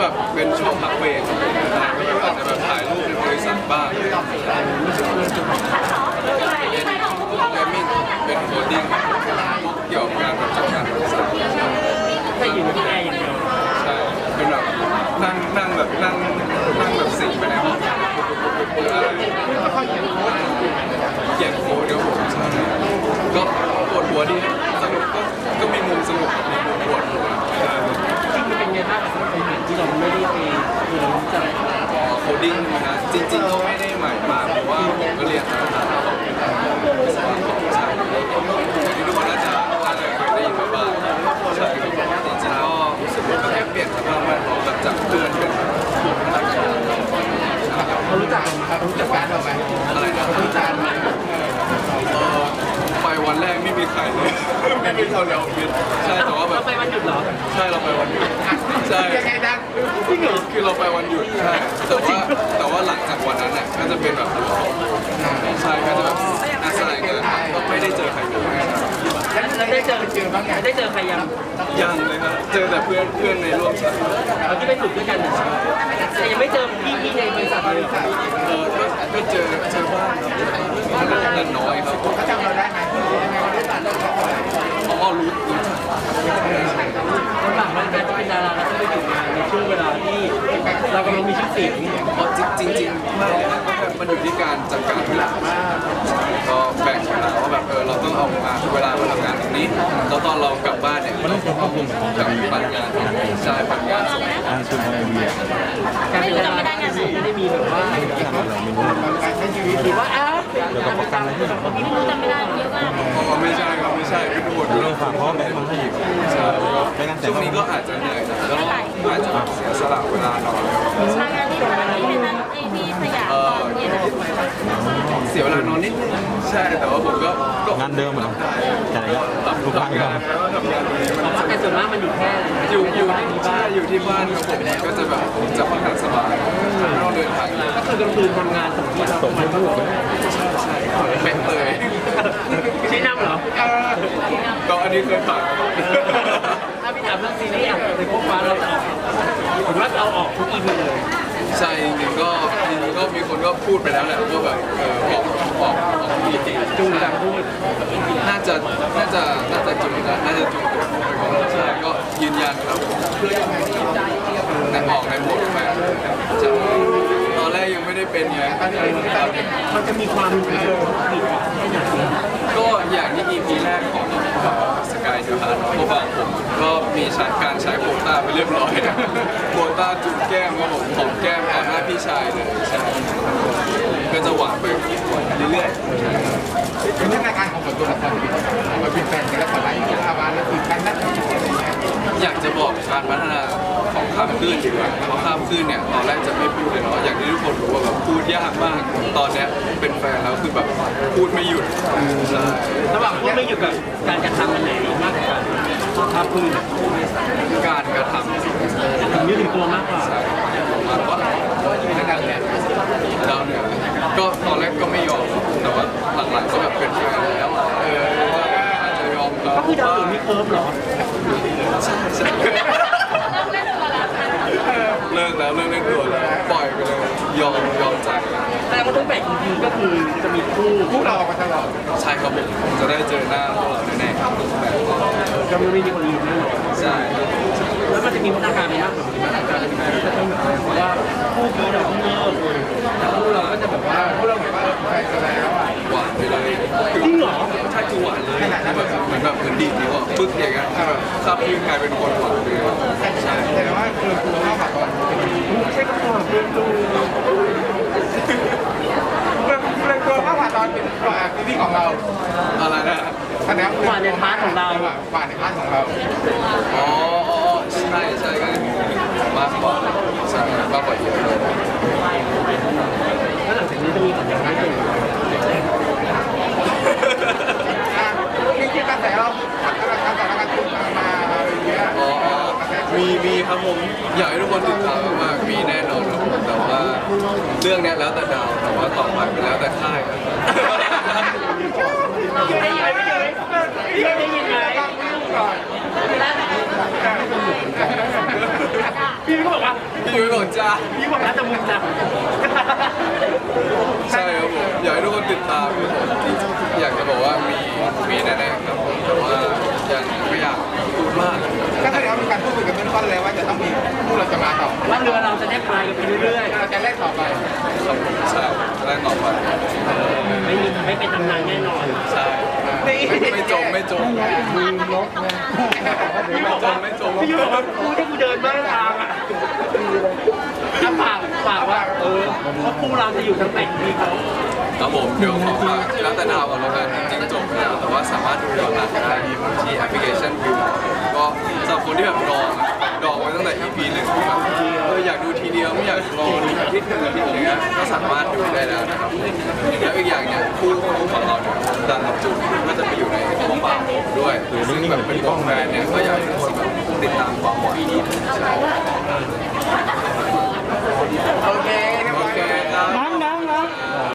แบบเป็นช่วงพักเบรกก็แบบอาจจะแบบถ่ายรูปในบริษัทบ้างอะไรอย่างเงี้ยเป็นโคดิ้งเกี่ยวงานแบบจัดกรบริถ้าอยู่ที่แอร์อย่างเดียวใช่เป็นแบบนั่งนั่งแบบนั่งนั่งแบบสิงไปในห้องเขียนโค้ดเขียนโค้ดครับผมใช่ก็ปวดหัวดี จริงๆก็ไม่ได้ใหม่มากเพราะว่าผมก็เรียนมาของวิศวะของใช่ที่ทุกคนน่าจะน่าจะเคยได้ยินมาบ้างใช่ครับจริงๆก็รู้สึกว่าก็แค่เปลี่ยนสภาพแวดล้อมแบบจากเพื่อนเป็นนักกีฬาเรารู้จักนไหมครับรู้จักกันไหมอะไรนะรู้จักกันไหมเออไปวันแรกไม่มีใครเลยไม่มีคนในออฟฟิศใช่แต่ว่าแบเราบไปวันหยุดเหรอใช่เราไปวันหยุดใช่ จริงเหรอคือเราไปวันหยุดใช่แต่ว่าแต่ว่าหลังจากวันนั้นน่ะก็จะเป็นแบบใช่ก็จะแบบนักแสดงกันก็ไม่ได้เจอใครเลยแล้วได้เจอเจอบ้างไงได้เจอใครยังยังเลยครับเจอแต่เพื่อนเพื่อนในร่วมชั้นเราที่ไปฝึกด้วยกันแต่ยังไม่เจอพี่พี่ในบริษัทเลยเออก็ก็เจอเจอบ้างครับแต่น้อยครับเขาจำเราได้ไหมอ๋อรู้รู้จัก เรากำลังมีชื่อเสียงเพราะจริงจริงๆไม่นะมันอยู่ที่การจัดการเวลาก็แบ่งเวลาว่าแบบเออเราต้องเอาอะเวลามาทำงานตรงนี้แล้วตอนเรากลับบ้านเนี่ยเราก็เอาแบบปั่นงานใช่ปั่นงานส่งอ่านคุณอะไรเบียร์การเป็นดาราไม่ได้มีแบบว่าการใช้ชีวิตหรือว่าอ้าวเป็นการเป็นการจำไม่ได้เยอะมาก อ๋อไม่ ใช่ครับไม่ใช่ทุกคนเรื่องฝากพ่อแม่มาให้อีกใช่ไม่งั้นแต่ช่วงนี้ก็อาจจะเหนื่อยนะแล้วก็อาจจะเสียสละเวลานอนทำงานที่ทำงานที่นั่นไอที่สยามตอนเย็นเสียเวลานอนนิดนึงใช่แต่ว่าผมก็งานเดิมเหรอนกันแต่ก็หลับทุกหคลัรั้งงาก็นแล้วก็ทำงานดีมันแต่ส่วนมากมันอยู่แค่อยู่อยู่ที่ใช่อยู่ที่บ้านครับผมก็จะแบบจะค่อนข้างสบายไม่ต้องเดินทางก็คือกลางคืนทำงานส่งที่เราส่งมาทั้งหมดใช่เป็นเลยชี้นำเหรอ ก็ อันนี้เคยผ่านถ้าพี่ถามเรื่องซีรีส์อะในพวกฟ้าเราจะออกผมว่าเราออกทุกอีพีเลย ใช่จริงๆก็จริงๆก็มีคนก็พูดไปแล้วแหละว่าแบบเออบอกบอกบอกจริงๆจุงจังพูดน่าจะน่าจะน่าจะจุงนะน่าจะจุงตัวใช่ก็ยืนยันครับแต่ออกในโหมดแฟนใช่ตอนแรกยังไม่ได้เป็นไงมันจะมีความผิดผิดให้หนักก็อย่างที่ EP แรกของ สกายเดอะฮาร์ดพวกเราผมก็มีใช้การใช้โควต้าไปเรียบร้อยโควต้าจุ๊บแก้มครับผมของแก้มต่อหน้าพี่ชายเลยใช่ก็จะหวานไปเรื่อยๆเป็นเรื่องการของตัวละครมาเป็นแฟนกันแล้วก็ไล่กันอาบานแล้วคือกันนัดกันอะไรเงี้ยอยากจะบอกการพัฒนา ของข้ามคลื่นดีกว่าเพราะข้ามคลื่นเนี่ยตอนแรกจะไม่พูดเลยเนาะอย่างที่ทุกคนรู้ว่าแบบพูดยากมาก ตอนเนี้ยเป็นแฟนแล้วคือแบบพูดไม่หยุดใช่ระหว่างพูดไม่หยุดกับการกระทำมันไหนมากกว่ากันถ้าพูดการกระทำถึงยืดถึงตัวมากกว่าใช่มากกว่าเราเนี่ยก็ตอนแรกก็ไม่ยอมแต่ว่าหลังๆก็แบบเป็นแฟนแล้วอะเออว่าอาจจะยอมเขาก็คือดาวหรือมีเคิร์ฟเหรอ ใช่ใช่เลิ กแล้วเลิกเล่นตัวแล้วปล่อยไปเลยยอมยอมใจแต่ว่าทุกแบ่งจริงๆก็คือจะมีคู่พวกเราออกมาตลอดใช่ครับผมผมจะได้เจอหน้าพวกเราแน่ๆครับจะไม่มีคนอื่นแน่นอนใช่ครับแล้วมันจะมีพัฒนาการไปมากกว่านี้พัฒนาการเป็นแบบจะต้องแบบว่าคู่นี้เราต้องเลิกแต่คู่เราก็จะแบบว่าพวกเราเหมือนว่าแฟนกันแล้วอะหวานไปเลยจริงเหรอใช่คือหวานเลยแบบเหมือนแบบเหมือนดีดนิ้วอะปึ๊กอย่างเงี้ยคือแบบข้ามพี่กลายเป็นคนหวานเลยใช่แต่ว่าคือตัว เป็นดูเรื่องเรื่องตัวเข้ามาตอนเป็นตัวซีรีส์ของเราอะไรนะแสดงหวานในพาร์ทของเราหวานในพาร์ทของเรา อ๋ออ๋อใช่ใช่ก็มากกว่าใช่มากกว่าเยอะเลย แล้วหลังจากนี้จะมีผลงานอะไร จริงๆกระแสเราผัดกันกันแต่ละกันขึ้นมามาอะไรเงี้ย อ๋ออ๋อ มีมีครับผมอยากให้ทุกคนติดตามมากๆมีแน่นอนครับผมแต่ว่าเรื่องเนี้ยแล้วแต่ดาวแต่ว่าต่อไปเป็นแล้วแต่ค่ายครับได้ยินไหมได้ยินไหมได้ยินไหมก่อนพี่ก็บอกว่าพี่ยุ้ยบอกจ้าพี่บอกแล้วแต่มึงจะใช่ครับผมอยากให้ทุกคนติดตามครับผมอยากจะบอกว่ามีมีแน่ๆครับ กันเบื้องต้นแล้วว่าจะต้องมีพวกเราจะมาต่อว่าเรือเราจะได้พายกันไปเรื่อยเราจะเล่นต่อไปครับผมใช่แรกต่อไปๆไม่มีไม่เป็นตำนานแน่นอนใช่ไม่ไม่จมไม่จมไม่จมไม่จมพี่ยูบอกว่ากูที่กูเดินบ้านทางอะถ้าฝากฝากว่าเออเพราะคู่เราจะอยู่ทั้งแต่ที่เขาครับผมเดี๋ยวขอฝากแล้วแต่ดาวก่อนแล้วกันจริงๆจบแล้วแต่ว่าสามารถดูย้อนหลังได้ที่แอปพลิเคชันวิวก็สำหรับคนที่แบบรอ อย่างเงี้ยก็สามารถดูได้แล้วนะครับแล้วอีกอย่างเนี่ยคู่คู่ของเราเนี่ยดังกับจูนก็จะไปอยู่ในวงบาวด้วยหรืซึ่งแบบเป็นบ้องแฟนเนี่ยก็อยากให้คนติดตามความหวังที่ดีของโอเค